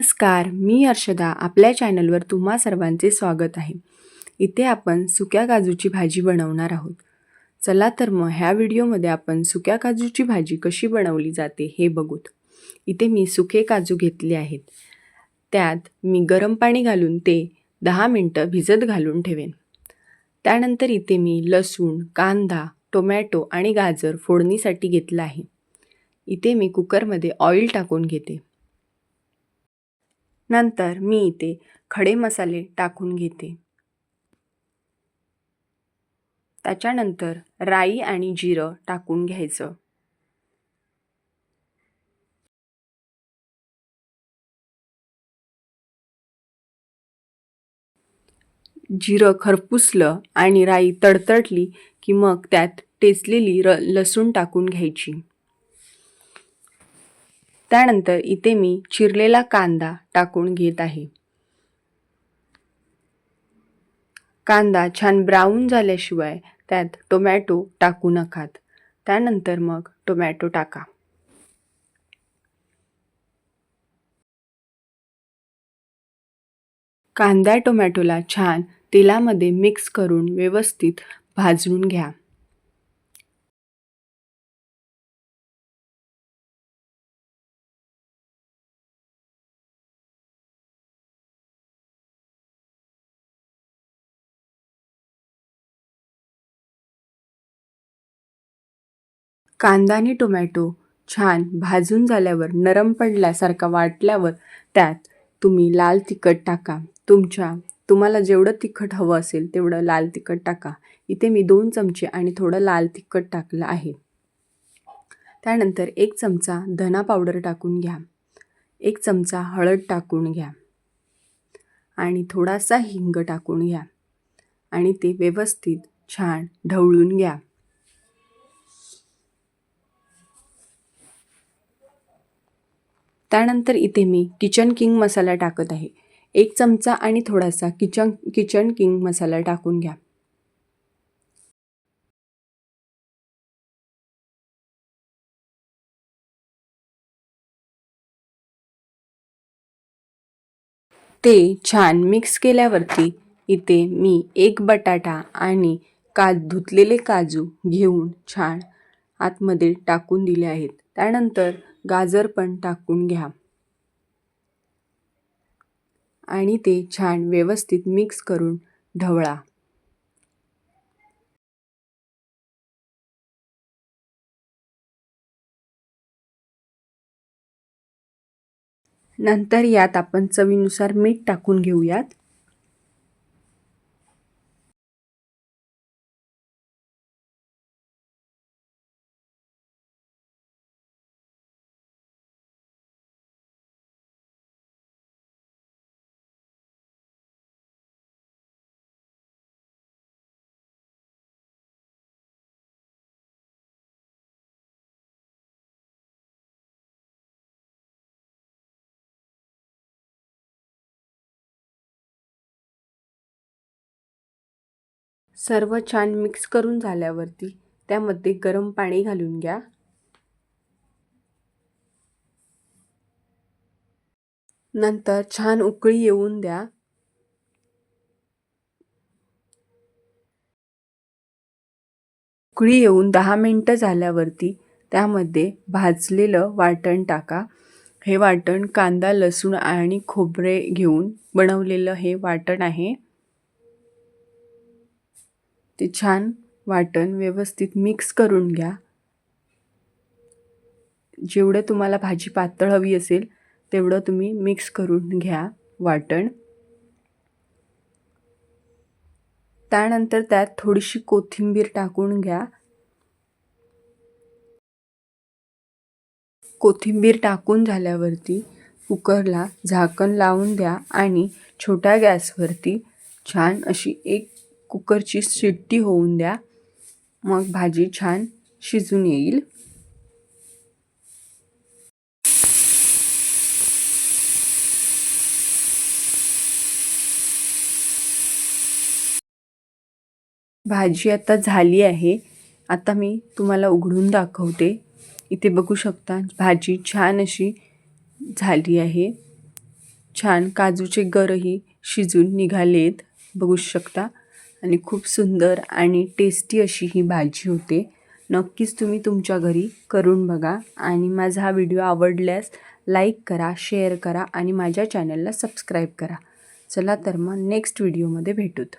नमस्कार मी हर्षदा आपल्या चॅनलवर तुम्हा सर्वांचे स्वागत आहे. इथे आपण सुक्या काजूची भाजी बनवणार आहोत. चला तर मग ह्या व्हिडिओमध्ये आपण सुक्या काजूची भाजी कशी बनवली जाते हे बघूत. इथे मी सुके काजू घेतले आहेत. त्यात मी गरम पाणी घालून ते दहा मिनटं भिजत घालून ठेवेन. त्यानंतर इथे मी लसूण कांदा टोमॅटो आणि गाजर फोडणीसाठी घेतलं आहे. इथे मी कुकरमध्ये ऑइल टाकून घेते. नंतर मी इथे खडे मसाले टाकून घेते. त्याच्यानंतर राई आणि जिरं टाकून घ्यायचं. जिरं खरपुसलं आणि राई तडतडली की मग त्यात टेचलेली र लसूण टाकून घ्यायची. त्यानंतर इथे मी चिरलेला कांदा टाकून घेत आहे. कांदा छान ब्राऊन झाल्याशिवाय त्यात टोमॅटो टाकू नकात. त्यानंतर मग टोमॅटो टाका. कांदा टोमॅटोला छान तेलामध्ये मिक्स करून व्यवस्थित भाजून घ्या. कांदा आणि टोमॅटो छान भाजून झाल्यावर नरम पडल्यासारखा वाटल्यावर त्यात तुम्ही लाल तिखट टाका. तुमच्या तुम्हाला जेवढं तिखट हवं असेल तेवढं लाल तिखट टाका. इथे मी दोन चमचे आणि थोडं लाल तिखट टाकलं आहे. त्यानंतर एक चमचा धना पावडर टाकून घ्या. एक चमचा हळद टाकून घ्या. आणि थोडासा हिंग टाकून घ्या. आणि ते व्यवस्थित छान ढवळून घ्या. त्यानंतर इथे मी किचन किंग मसाला टाकत आहे. एक चमचा आणि थोडासा किचन किचन किंग मसाला टाकून घ्या. ते छान मिक्स केल्यावरती इथे मी एक बटाटा आणि का धुतलेले काजू घेऊन छान आतमध्ये टाकून दिले आहेत. त्यानंतर गाजर पण टाकून घ्या. आणि ते छान व्यवस्थित मिक्स करून ढवळा. नंतर यात आपण चवीनुसार मीठ टाकून घेऊयात. सर्व छान मिक्स करून झाल्यावरती त्यामध्ये गरम पाणी घालून घ्या. नंतर छान उकळी येऊन द्या. उकळी येऊन दहा मिनटं झाल्यावरती त्यामध्ये भाजलेलं वाटण टाका. हे वाटण कांदा लसूण आणि खोबरे घेऊन बनवलेलं हे वाटण आहे. ते छान वाटण व्यवस्थित मिक्स करून घ्या. जेवढं तुम्हाला भाजी पातळ हवी असेल तेवढं तुम्ही मिक्स करून घ्या वाटण. त्यानंतर त्यात थोडीशी कोथिंबीर टाकून घ्या. कोथिंबीर टाकून झाल्यावरती कुकरला झाकण लावून द्या आणि छोट्या गॅसवरती छान अशी एक कुकरची शिट्टी होऊन द्या. मग भाजी छान शिजून येईल. भाजी आता झाली आहे. आता मी तुम्हाला उघडून दाखवते. इथे बघू शकता भाजी छान अशी झाली आहे. छान काजूचे गरही शिजून निघालेत. बघू शकता. आणि खूप सुंदर आणि टेस्टी अशी ही भाजी होते. नक्कीच तुम्ही तुमच्या घरी करून बघा आणि माझा हा व्हिडिओ आवडल्यास लाईक करा शेअर करा आणि माझ्या चॅनलला सबस्क्राईब करा. चला तर मग नेक्स्ट व्हिडिओमध्ये भेटूत.